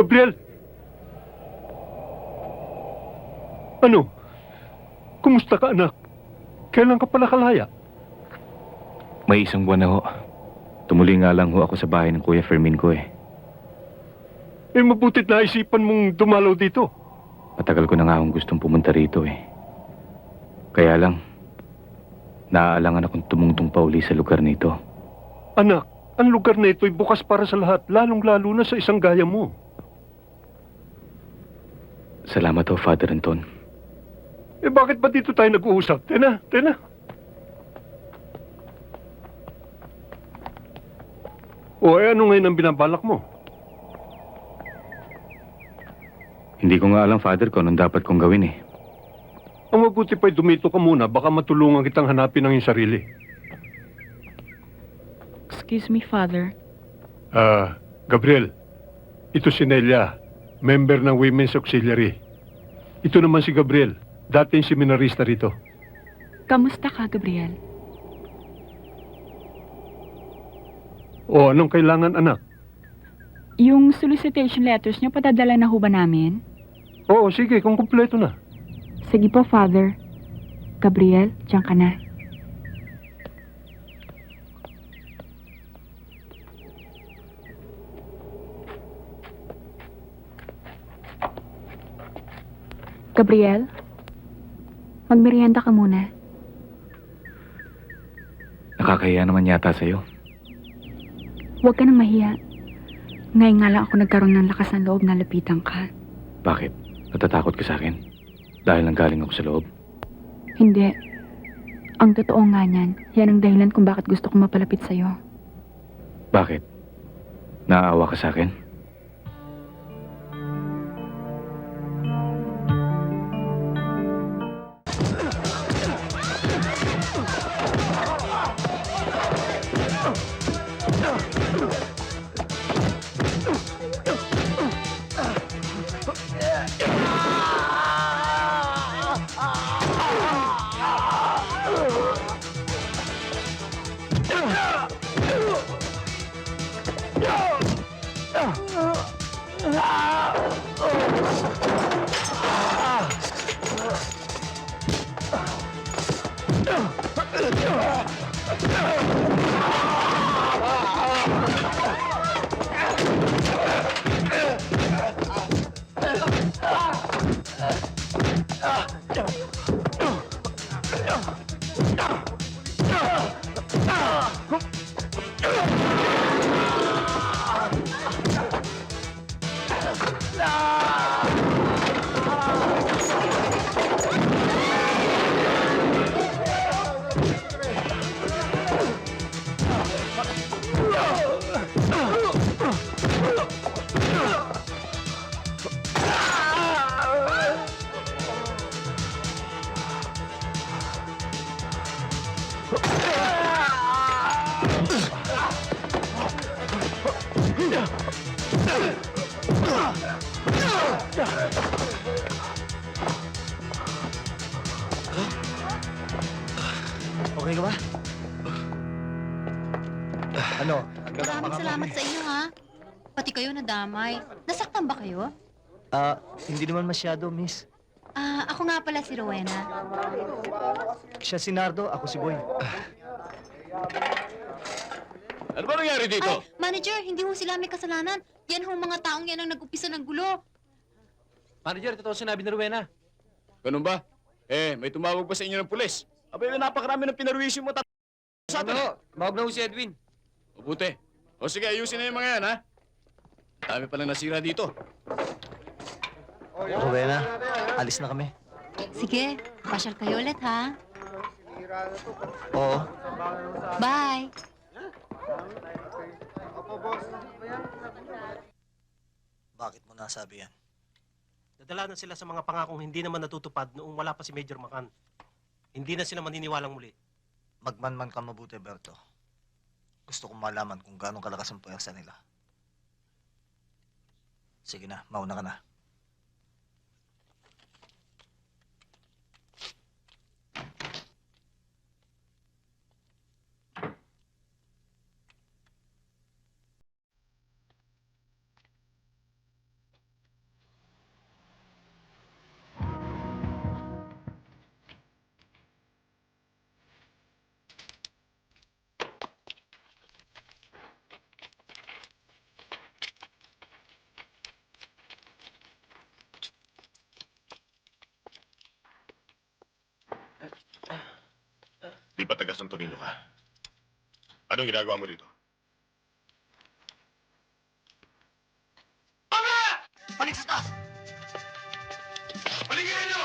Gabriel! Ano? Kumusta ka, anak? Kailan ka pala kalaya? May isang buwan na ho. Tumuli nga lang ho ako sa bahay ng Kuya Fermin ko eh. Eh, mabutit na isipan mong dumalaw dito. Matagal ko na nga akong gustong pumunta rito eh. Kaya lang, naaalangan akong tumungtong pa uli sa lugar nito. Anak, ang lugar na ito'y bukas para sa lahat, lalong-lalo na sa isang gaya mo. Salamat ho, Father Anton. Eh, bakit ba dito tayo nag-uusap? Tena, tena. O, eh, ano ngayon ang binabalak mo? Hindi ko nga alam, Father, kung anong dapat kong gawin eh. Ang mabuti pa'y dumito ka muna, baka matulungan kitang hanapin ang iyong sarili. Excuse me, Father. Ah, Gabriel, ito si Nelia, member ng Women's Auxiliary. Ito naman si Gabriel, dating seminarista rito. Kamusta ka, Gabriel? O, anong kailangan, anak? Yung solicitation letters niyo, padadala na ho ba namin? Oo, sige, kung kumpleto na. Sige po, Father. Gabriel, diyan ka na. Gabriel, magmerienda ka muna. Nakakahiya naman yata sa'yo. Huwag ka nang mahiya. Ngayon nga lang ako nagkaroon ng lakas ng loob na lapitan ka. Bakit? Natatakot ka sa akin? Dahil nanggaling ako sa loob? Hindi. Ang totoo nga niyan, yan ang dahilan kung bakit gusto ko mapalapit sa'yo. Bakit? Naaawa ka sa akin? Ah! Okay ka ba? Ano? Maraming salamat sa inyo, ha? Pati kayo nadamay. Nasaktan ba kayo? Ah, hindi naman masyado, miss. Ah, ako nga pala si Rowena. Siya si Nardo, ako si Boy. Ano ba nangyari dito? Ay, manager, hindi ho sila may kasalanan. Yan ho mga taong yan ang nag-umpisa ng gulo. Manager, totoo sinabi ni Rowena. Ganun ba? Eh, may tumawag pa sa inyo ng pulis. Abay, napakarami ng pinarwisyo mo. Sa atin. Ano? Tumawag na ho si Edwin. Mabuti. O sige, ayusin na yung mga yan, ha? Dami palang nasira dito. Rowena, alis na kami. Sige, pasyal kayo ulit, ha? Oo. Bye! Bakit mo nasabi yan? Nadala na sila sa mga pangakong hindi naman natutupad noong wala pa si Major Macan. Hindi na sila maniniwalang muli. Magmanman ka mabuti, Berto. Gusto kong malaman kung gaano kalakas ang puwersa nila. Sige na, mauna ka na. Di ba taga Santo Niño ka? Anong ginagawa mo dito? Balik sa taas! Paligyan niyo!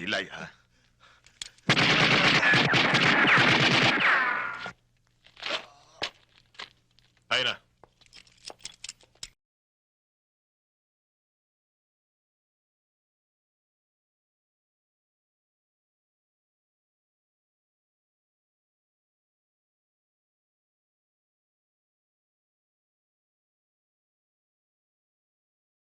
Pilay, ha?